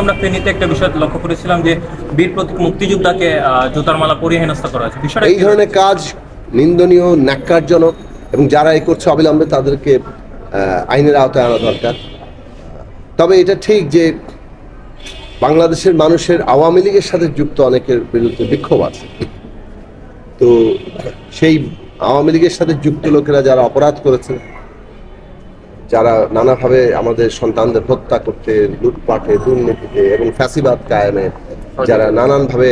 আমরা ফেনীতে একটা বিষয় লক্ষ্য করেছিলাম যে বীর প্রতীক মুক্তিযোদ্ধাকে জুতার মালা পরিয়ে হেনস্থা করা হয়েছে। বিষয়টা এই ধরনের কাজ নিন্দনীয় ন্যাক্কারজনক এবং যারা এই করছে অবিলম্বে তাদেরকে আইনের আওতায় আনা দরকার। তবে এটা ঠিক যে বাংলাদেশের মানুষের আওয়ামী লীগের সাথে যুক্ত অনেকের বিরুদ্ধে বিক্ষোভ আছে। তো সেই আওয়ামী লীগের সাথে যুক্ত লোকেরা যারা অপরাধ করেছে যারা নানাভাবে আমাদের সন্তানদের হত্যা করতে লুটপাটে দুর্নীতিতে এবং ফ্যাসিবাদ কায়েমে যারা নানানভাবে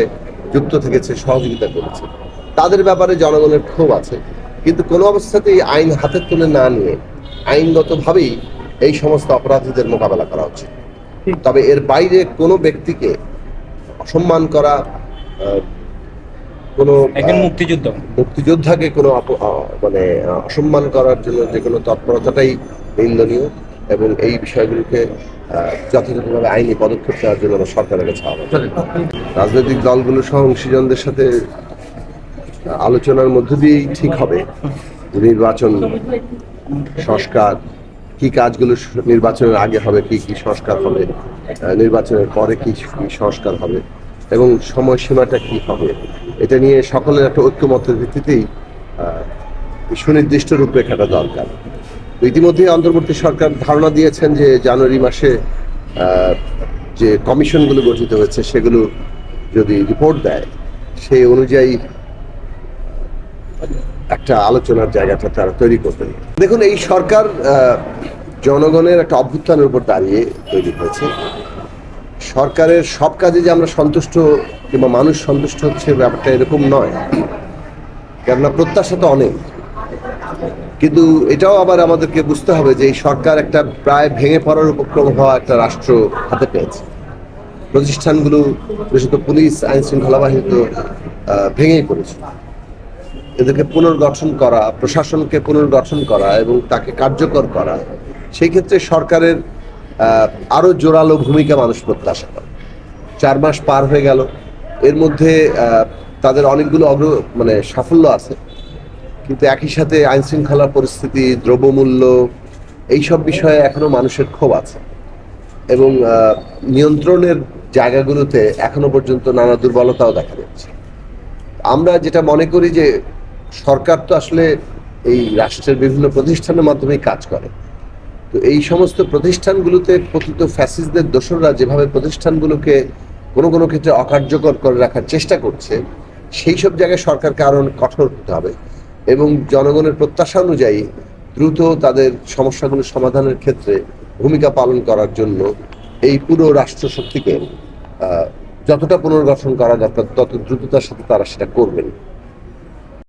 যুক্ত থেকেছে সহযোগিতা করেছে তাদের ব্যাপারে জনগণের ক্ষোভ আছে। কিন্তু কোনো অবস্থাতেই আইন হাতে তুলে না নিয়ে আইনগতভাবেই এই সমস্ত অপরাধীদের মোকাবেলা করা উচিত। তবে এর বাইরে কোনো ব্যক্তিকে অসম্মান করা কোনো একজন আহ, মুক্তিযোদ্ধাকে কোনো মানে অসম্মান করার জন্য যে কোনো তৎপরতাটাই নিন্দনীয় এবং এই বিষয়গুলোকে যথাযথভাবে আইনি পদক্ষেপ নেওয়ার জন্য আমরা সরকারের কাছে আহ্বান রাজনৈতিক দলগুলো সহ অংশীজনদের সাথে আলোচনার মধ্য দিয়েই ঠিক হবে। নির্বাচন সংস্কার, কি কাজগুলো নির্বাচনের আগে হবে, কি কি সংস্কার হবে নির্বাচনের পরে কি সংস্কার হবে এবং সময়সীমাটা কি হবে, এটা নিয়ে সকলের একটা ঐক্যমতের ভিত্তিতেই সুনির্দিষ্ট রূপরেখাটা দরকার। ইতিমধ্যে অন্তর্বর্তী সরকার ধারণা দিয়েছেন যে জানুয়ারি মাসে যে কমিশনগুলো গঠিত হয়েছে সেগুলো যদি রিপোর্ট দেয় সেই অনুযায়ী একটা আলোচনার জায়গাটা তারা তৈরি করতে দেখুন, এই সরকার জনগণের একটা অভ্যুত্থানের উপর দাঁড়িয়ে তৈরি হয়েছে। সরকারের সব কাজে যে আমরা সন্তুষ্ট কিংবা মানুষ সন্তুষ্ট হচ্ছে ব্যাপারটা এরকম নয়। কেননা প্রত্যাশা তো অনেক। কিন্তু এটাও আবার আমাদেরকে বুঝতে হবে যে এই সরকার একটা প্রায় ভেঙে পড়ার উপক্রম হওয়া একটা রাষ্ট্র হাতে পেয়েছে। প্রতিষ্ঠানগুলো বিশেষত পুলিশ আইন শৃঙ্খলা বাহিনী তো ভেঙেই পড়েছে। এদেরকে পুনর্গঠন করা প্রশাসনকে পুনর্গঠন করা এবং তাকে কার্যকর করা সেই ক্ষেত্রে সরকারের আহ, আরও জোরালো ভূমিকা মানুষ প্রত্যাশা করে। চার মাস পার হয়ে গেল। এর মধ্যে তাদের অনেকগুলো অগ্র মানে সাফল্য আছে। কিন্তু একই সাথে আইন শৃঙ্খলা পরিস্থিতি, দ্রব্যমূল্য, এইসব বিষয়ে এখনও মানুষের ক্ষোভ আছে। এবং নিয়ন্ত্রণের জায়গাগুলোতে এখনও পর্যন্ত নানা দুর্বলতাও দেখা যাচ্ছে। আমরা যেটা মনে করি যে, সরকার তো আসলে এই রাষ্ট্রের বিভিন্ন প্রতিষ্ঠানের মাধ্যমেই কাজ করে। তো এই সমস্ত প্রতিষ্ঠানগুলোতে পতিত ফ্যাসিস্টদের দোসররা যেভাবে প্রতিষ্ঠানগুলোকে কোনো কোনো ক্ষেত্রে অকার্যকর করে রাখার চেষ্টা করছে, সেই সব জায়গায় সরকারকে আরও কঠোর হতে হবে। এবং জনগণের প্রত্যাশা অনুযায়ী দ্রুত তাদের সমস্যাগুলো সমাধানের ক্ষেত্রে ভূমিকা পালন করার জন্য এই পুরো রাষ্ট্রশক্তিকে যতটা পুনর্গঠন করা দরকার, তত দ্রুততার সাথে তারা সেটা করবেন।